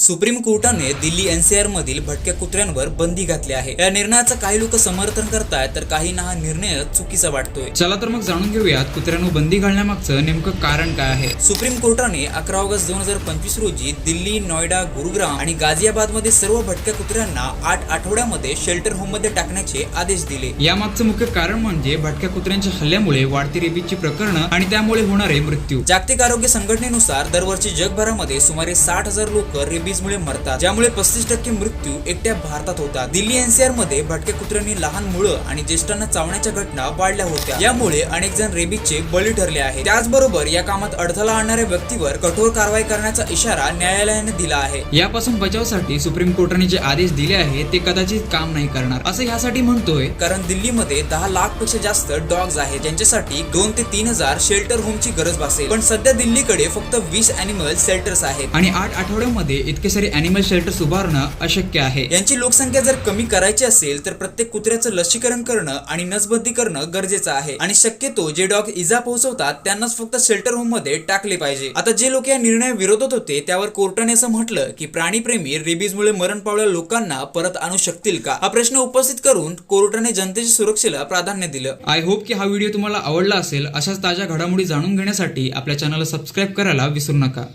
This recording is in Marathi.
सुप्रीम कोर्टाने दिल्ली एनसीआर मधील भटक्या कुत्र्यांवर बंदी घातली आहे. या निर्णयाचं काही लोक समर्थन करतायत तर काहींना हा निर्णय चुकीचा वाटतोय. चला तर मग जाणून घेऊयात कुत्र्यांवर बंदी घालण्यामागचं नेमकं कारण काय आहे. सुप्रीम कोर्टाने अकरा ऑगस्ट दोन हजार पंचवीस रोजी दिल्ली नोएडा गुरुग्राम आणि गाझियाबादमध्ये सर्व भटक्या कुत्र्यांना आठ आठवड्यामध्ये शेल्टर होममध्ये टाकण्याचे आदेश दिले. यामागचं मुख्य कारण म्हणजे भटक्या कुत्र्यांच्या हल्ल्यामुळे वाढती रेबीजची प्रकरणं आणि त्यामुळे होणारे मृत्यू. जागतिक आरोग्य संघटनेनुसार दरवर्षी जगभरामध्ये सुमारे साठ हजार लोक रेबीजमुळे मरतात ज्यामुळे पस्तीस टक्के मृत्यू एकट्या भारतात होतात. दिल्ली एनसीआरमध्ये भटक्या कुत्र्यांनी लहान मुलं आणि ज्येष्ठांना चावण्याच्या घटना वाढल्या होत्या. यामुळे अनेक जण रेबीजचे बळी ठरले आहेत. त्याचबरोबर या कामात अडथळा आणणाऱ्या व्यक्तीवर कठोर कारवाई करण्याचा इशारा न्यायालयाने दिला आहे. यापासून बचावासाठी सुप्रीम कोर्टाने जे आदेश दिले आहे ते कदाचित काम नाही करणार. असं ह्यासाठी म्हणतोय. कारण दिल्लीमध्ये दहा लाखपेक्षा जास्त डॉग्स आहेत ज्यांच्यासाठी दोन ते तीन हजार शेल्टर होमची गरज भासेल. पण सध्या दिल्लीकडे फक्त वीस अॅनिमल शेल्टर्स आहेत. आणि आठ आठवड्यामध्ये इतके सारे अॅनिमल शेल्टर्स उभारणं अशक्य आहे. यांची लोकसंख्या जर कमी करायची असेल तर प्रत्येक कुत्र्याचं लसीकरण करणं आणि नसबंदी करणं गरजेचं आहे. आणि शक्यतो जे डॉग इजा पोहोचवतात त्यांनाच फक्त शेल्टर होममध्ये टाकले पाहिजे. आता जे लोक या निर्णया विरोधात होते त्यावर कोर्टाने असं म्हटलं की प्राणीप्रेमी रेबीजमुळे मरण पावलेल्या लोकांना परत आणू शकतील का? हा प्रश्न उपस्थित करून कोर्टाने जनतेच्या सुरक्षेला प्राधान्य दिलं. आय होप की हा व्हिडिओ तुम्हाला आवडला असेल. अशाच ताज्या घडामोडी जाणून घेण्यासाठी आपल्या चॅनलला सबस्क्राईब करायला विसरू नका.